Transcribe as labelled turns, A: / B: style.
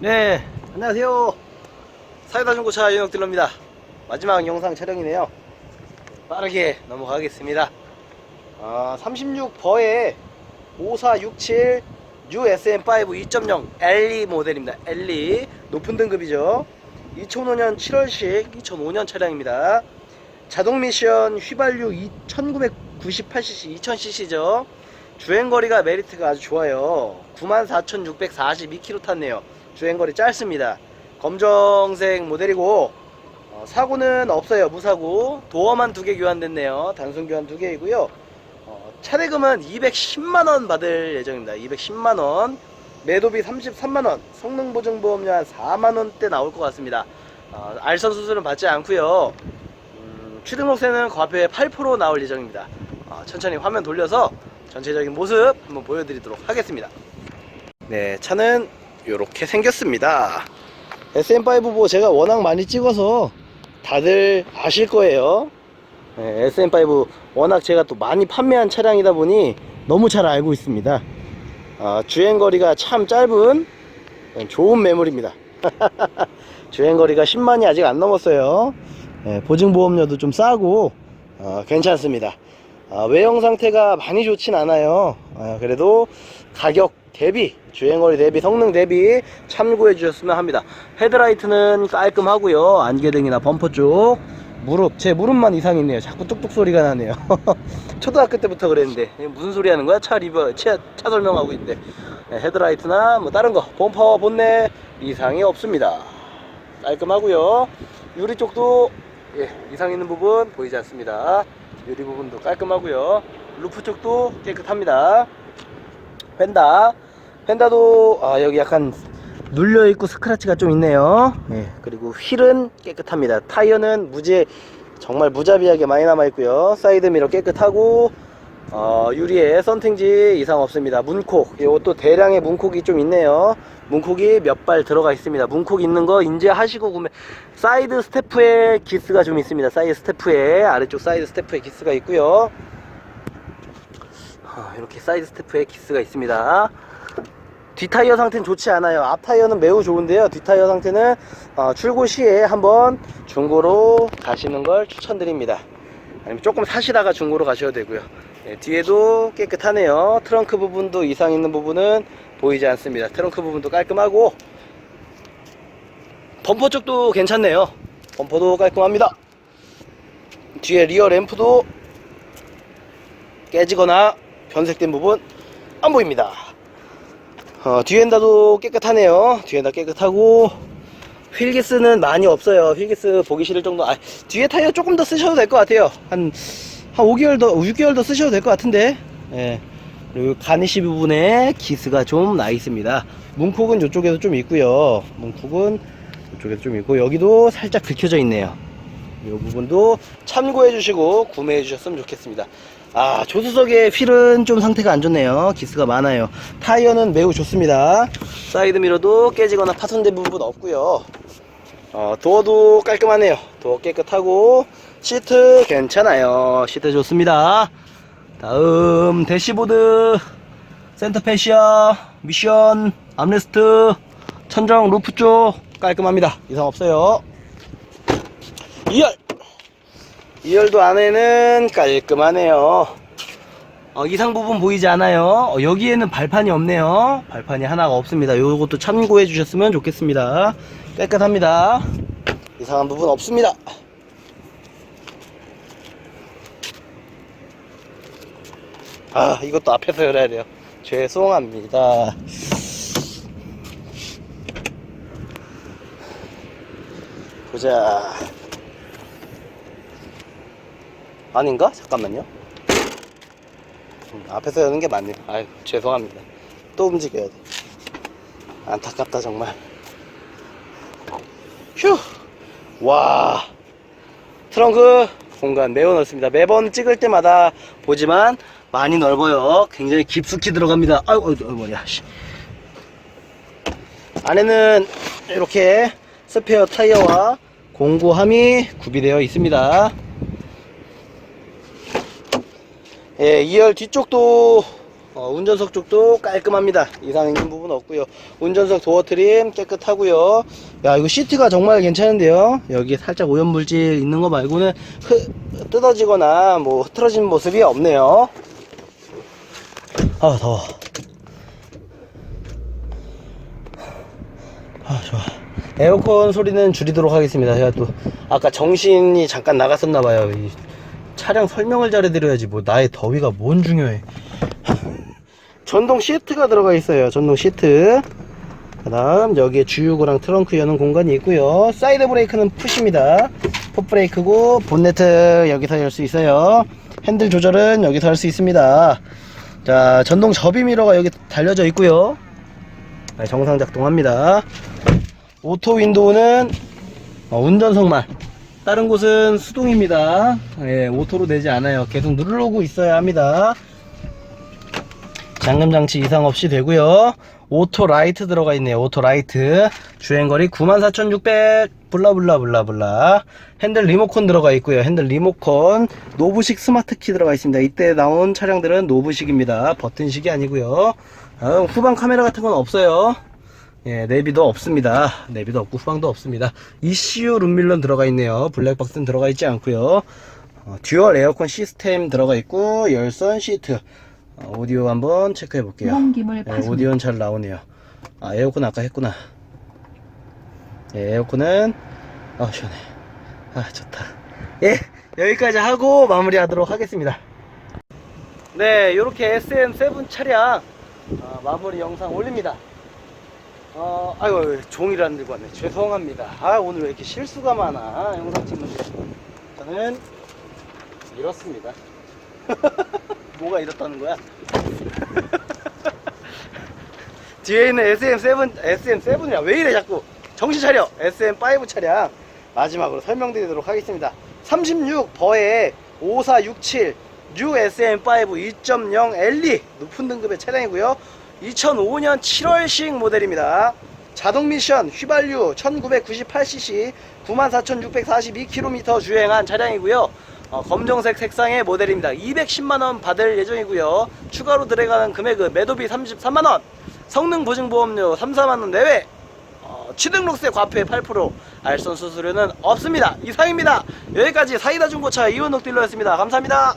A: 네, 안녕하세요. 사이다 중고차 윤혁딜러입니다. 마지막 영상 촬영이네요. 빠르게 넘어가겠습니다. 아, 36버에 5467 USM5 2.0 LE 모델입니다. LE 높은 등급이죠. 2005년 7월식 2005년 차량입니다. 자동 미션 휘발유 1998cc 2000cc죠. 주행거리가 메리트가 아주 좋아요. 94,642km 탔네요. 주행거리 짧습니다. 검정색 모델이고 어, 사고는 없어요. 무사고 도어만 두 개 교환됐네요. 단순 교환 두 개이고요. 어, 차대금은 210만원 받을 예정입니다. 210만원 매도비 33만원 성능보증보험료 한 4만원대 나올 것 같습니다. 어, 알선 수술은 받지 않고요 음, 취등록세는 과표에 8% 나올 예정입니다. 어, 천천히 화면 돌려서 전체적인 모습 한번 보여드리도록 하겠습니다. 네, 차는 이렇게 생겼습니다. SM5뭐 제가 워낙 많이 찍어서 다들 아실 거예요. 네, SM5 워낙 제가 또 많이 판매한 차량이다 보니 너무 잘 알고 있습니다. 아, 주행거리가 참 짧은 좋은 매물입니다. 주행거리가 10만이 아직 안 넘었어요. 네, 보증보험료도 좀 싸고 어, 괜찮습니다. 아, 외형 상태가 많이 좋진 않아요. 아, 그래도 가격 대비, 주행거리 대비, 성능 대비 참고해 주셨으면 합니다. 헤드라이트는 깔끔하고요. 안개등이나 범퍼 쪽 무릎, 제 무릎만 이상 있네요. 자꾸 뚝뚝 소리가 나네요. 초등학교 때부터 그랬는데 무슨 소리 하는 거야? 차 리버, 차, 차 설명하고 있는데 네, 헤드라이트나 뭐 다른 거 범퍼, 본넷 이상이 없습니다. 깔끔하고요. 유리 쪽도 예, 이상 있는 부분 보이지 않습니다. 유리 부분도 깔끔하고요. 루프 쪽도 깨끗합니다. 펜다. 펜다도 아, 여기 약간 눌려 있고 스크래치가 좀 있네요. 예, 그리고 휠은 깨끗합니다. 타이어는 무지 정말 무자비하게 많이 남아 있고요. 사이드 미러 깨끗하고 어, 유리에 썬팅지 이상 없습니다. 문콕, 이것도 대량의 문콕이 좀 있네요. 문콕이 몇 발 들어가 있습니다. 문콕 있는 거 인지하시고 구매. 사이드 스태프에 기스가 좀 있습니다. 사이드 스태프에 아래쪽 사이드 스태프에 기스가 있고요. 아, 이렇게 사이드 스태프에 기스가 있습니다. 뒷타이어 상태는 좋지 않아요. 앞 타이어는 매우 좋은데요. 뒷타이어 상태는 어, 출고 시에 한번 중고로 가시는 걸 추천드립니다. 아니면 조금 사시다가 중고로 가셔도 되고요. 예, 뒤에도 깨끗하네요. 트렁크 부분도 이상 있는 부분은 보이지 않습니다. 트렁크 부분도 깔끔하고 범퍼 쪽도 괜찮네요. 범퍼도 깔끔합니다. 뒤에 리어 램프도 깨지거나 변색된 부분 안 보입니다. 어, 뒤엔다도 깨끗하네요. 뒤엔다 깨끗하고 휠기스는 많이 없어요. 휠기스 보기 싫을 정도. 아, 뒤에 타이어 조금 더 쓰셔도 될 것 같아요. 한, 한 5개월 더, 6개월 더 쓰셔도 될 것 같은데. 예. 그리고 가니시 부분에 기스가 좀 나 있습니다. 문콕은 이쪽에도 좀 있고요. 문콕은 이쪽에도 좀 있고 여기도 살짝 긁혀져 있네요. 이 부분도 참고해 주시고 구매해 주셨으면 좋겠습니다. 아, 조수석의 휠은 좀 상태가 안 좋네요. 기스가 많아요. 타이어는 매우 좋습니다. 사이드 미러도 깨지거나 파손된 부분 없고요. 어, 도어도 깔끔하네요. 도어 깨끗하고 시트 괜찮아요. 시트 좋습니다. 다음 대시보드. 센터 패시아 미션 암레스트 천정 루프 쪽 깔끔합니다. 이상 없어요. 2열! 2열도 안에는 깔끔하네요. 어, 이상 부분 보이지 않아요. 어, 여기에는 발판이 없네요. 발판이 하나가 없습니다. 요것도 참고해 주셨으면 좋겠습니다. 깨끗합니다. 이상한 부분 없습니다 아 이것도 앞에서 열어야 돼요 죄송합니다 보자 아닌가? 잠깐만요. 음, 앞에서 여는 게 맞네요. 아유, 죄송합니다. 또 움직여야 돼. 안타깝다, 정말. 휴! 와. 트렁크 공간 매우 넓습니다. 매번 찍을 때마다 보지만 많이 넓어요. 굉장히 깊숙이 들어갑니다. 아이고, 아이고. 씨. 안에는 이렇게 스페어 타이어와 공구함이 구비되어 있습니다. 예, 2열 뒤쪽도 어, 운전석 쪽도 깔끔합니다. 이상 있는 부분 없고요. 운전석 도어 트림 깨끗하고요. 야 이거 시트가 정말 괜찮은데요. 여기 살짝 오염물질 있는 거 말고는 흐, 뜯어지거나 뭐 흐트러진 모습이 없네요. 아 더워. 아 좋아. 에어컨 소리는 줄이도록 하겠습니다. 제가 또 아까 정신이 잠깐 나갔었나봐요. 이 차량 설명을 잘 해드려야지 뭐 나의 더위가 뭔 중요해. 전동 시트가 들어가 있어요. 전동 시트. 그 다음 여기에 주유구랑 트렁크 여는 공간이 있고요. 사이드 브레이크는 푸시입니다. 풋브레이크고 본네트 여기서 열 수 있어요. 핸들 조절은 여기서 할 수 있습니다. 자 전동 접이 미러가 여기 달려져 있고요. 네, 정상 작동합니다. 오토 윈도우는 어, 운전석만 다른 곳은 수동입니다. 예, 오토로 되지 않아요. 계속 누르고 있어야 합니다. 잠금 장치 이상 없이 되고요. 오토 라이트 들어가 있네요. 오토 라이트. 주행거리 94,600 블라블라 블라블라. 핸들 리모컨 들어가 있고요. 핸들 리모컨 노브식 스마트 키 들어가 있습니다. 이때 나온 차량들은 노브식입니다. 버튼식이 아니고요. 다음 후방 카메라 같은 건 없어요. 예, 내비도 없습니다. 내비도 없고 후방도 없습니다. ECU 룸밀런 들어가 있네요. 블랙박스는 들어가 있지 않고요. 어, 듀얼 에어컨 시스템 들어가 있고 열선 시트. 어, 오디오 한번 체크해 볼게요.
B: 파손
A: 오디오는 잘 나오네요. 아, 에어컨 아까 했구나. 예, 에어컨은, 아, 시원해. 아, 좋다. 예, 여기까지 하고 마무리 하도록 하겠습니다. 네, 요렇게 SM7 차량 어, 마무리 영상 올립니다. 어, 아이고, 아이고, 종이를 안 들고 왔네. 죄송합니다. 아, 오늘 왜 이렇게 실수가 많아. 영상 찍는데. 저는 이렇습니다. 뭐가 이렇다는 거야? 뒤에 있는 SM7, SM7이야. 왜 이래 자꾸. 정신 차려. SM5 차량 마지막으로 설명드리도록 하겠습니다. 36 버에 5467뉴 SM5 2.0 LE 높은 등급의 차량이고요. 2005년 7월식 모델입니다. 자동 미션 휘발유 1998cc 94,642km 주행한 차량이고요. 어, 검정색 색상의 모델입니다. 210만원 받을 예정이고요. 추가로 들어가는 금액은 매도비 33만원, 성능 보증보험료 3, 4만원 내외, 어, 취등록세 과표의 8%, 알선 수수료는 없습니다. 이상입니다. 여기까지 사이다 중고차 이원옥 딜러였습니다. 감사합니다.